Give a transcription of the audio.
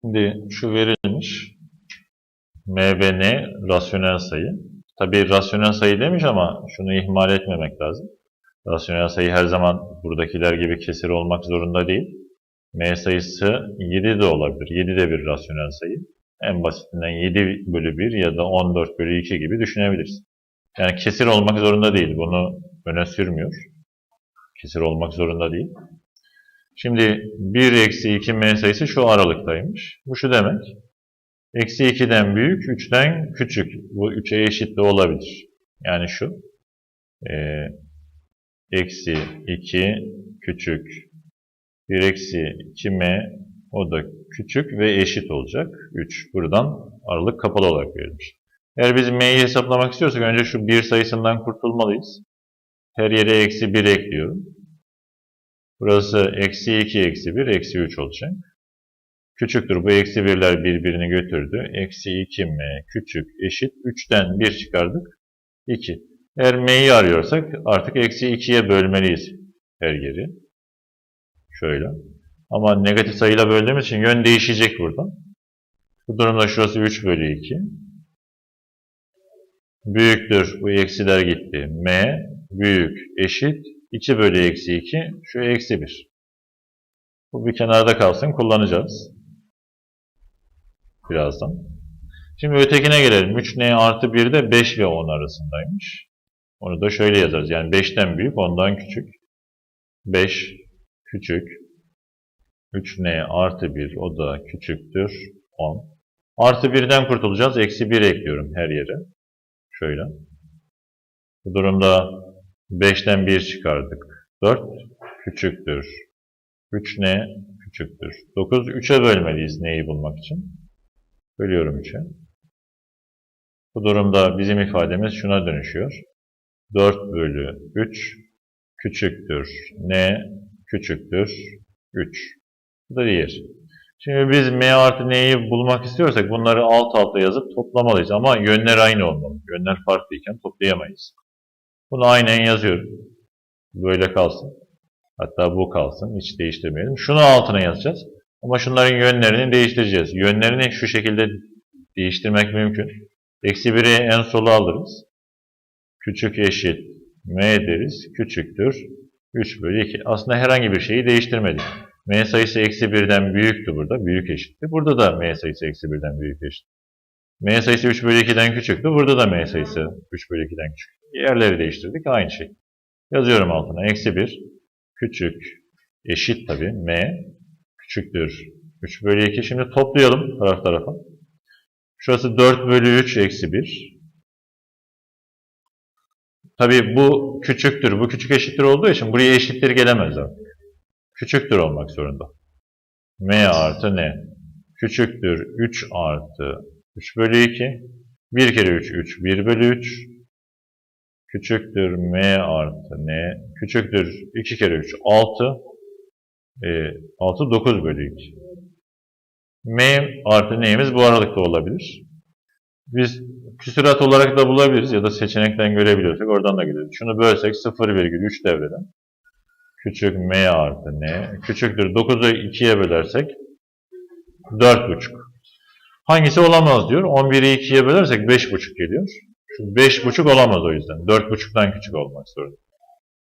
Şimdi şu verilmiş. M ve N rasyonel sayı. Tabii rasyonel sayı demiş ama şunu ihmal etmemek lazım. Rasyonel sayı her zaman buradakiler gibi kesir olmak zorunda değil. M sayısı 7 de olabilir. 7 de bir rasyonel sayı. En basitinden 7 bölü 1 ya da 14 bölü 2 gibi düşünebiliriz. Yani kesir olmak zorunda değil. Bunu öne sürmüyor. Kesir olmak zorunda değil. Şimdi 1 eksi 2 m sayısı şu aralıktaymış. Bu şu demek. Eksi 2'den büyük, 3'ten küçük. Bu 3'e eşit de olabilir. Yani şu. E, eksi 2 küçük. 1 eksi 2m o da küçük ve eşit olacak. 3. Buradan aralık kapalı olarak verilmiş. Eğer biz m'yi hesaplamak istiyorsak önce şu 1 sayısından kurtulmalıyız. Her yere eksi 1 ekliyorum. Burası eksi 2 eksi 1 eksi 3 olacak. Küçüktür. Bu eksi 1'ler birbirini götürdü. Eksi 2m küçük eşit. 3'ten 1 çıkardık. 2. Eğer m'yi arıyorsak artık eksi 2'ye bölmeliyiz her yeri. Şöyle. Ama negatif sayıyla böldüğümüz için yön değişecek burada. Bu durumda şurası 3 bölü 2. Büyüktür. Bu eksiler gitti. M büyük eşit 2 bölü eksi 2 şu eksi 1. Bu bir kenarda kalsın kullanacağız. Birazdan. Şimdi ötekine gelelim. 3n artı 1 de 5 ve 10 arasındaymış. Onu da şöyle yazarız. Yani 5'ten büyük 10'dan küçük. 5 küçük. 3n artı 1 o da küçüktür 10. Artı 1'den kurtulacağız. Eksi 1 ekliyorum her yere. Şöyle. Bu durumda 5'ten 1 çıkardık. 4 küçüktür. 3 ne? Küçüktür. 9 3'e bölmeliyiz neyi bulmak için. Bölüyorum 3'e. Bu durumda bizim ifademiz şuna dönüşüyor. 4 bölü 3 küçüktür. Ne? Küçüktür. 3. Bu da diğer. Şimdi biz m artı n'yi bulmak istiyorsak bunları alt alta yazıp toplamalıyız. Ama yönler aynı olmalı. Yönler farklıyken toplayamayız. Bunu aynen yazıyorum. Böyle kalsın. Hatta bu kalsın. Hiç değiştirmeyelim. Şunu altına yazacağız. Ama şunların yönlerini değiştireceğiz. Yönlerini şu şekilde değiştirmek mümkün. Eksi 1'i en sola alırız. Küçük eşit m deriz. Küçüktür. 3 bölü 2. Aslında herhangi bir şeyi değiştirmedik. m sayısı eksi 1'den büyüktü burada. Büyük eşitti. Burada da m sayısı eksi 1'den büyük eşit. m sayısı 3 bölü 2'den küçüktü. Burada da m sayısı 3 bölü 2'den küçük. Yerleri değiştirdik. Aynı şey. Yazıyorum altına. Eksi 1 küçük eşit tabi m küçüktür 3 bölü 2. Şimdi toplayalım taraf tarafa. Şurası 4 bölü 3 eksi 1. Tabi bu küçüktür. Bu küçük eşittir olduğu için buraya eşittir gelemez artık. Küçüktür olmak zorunda. m artı n. Küçüktür 3 artı 3 bölü 2. 1 kere 3 3. 1 bölü 3 küçüktür m artı n küçüktür 2 kere 3 6 e, 6 9 bölü 2 m artı n'imiz bu aralıkta olabilir. Biz küsurat olarak da bulabiliriz ya da seçenekten görebiliyorsak oradan da görürüz. Şunu bölsek 0,3 devreden küçük m artı n küçüktür 9'u 2'ye bölersek 4,5 hangisi olamaz diyor. 11'i 2'ye bölersek 5,5 geliyor. Şu 5,5 olamaz o yüzden. 4,5'tan küçük olmak zorunda.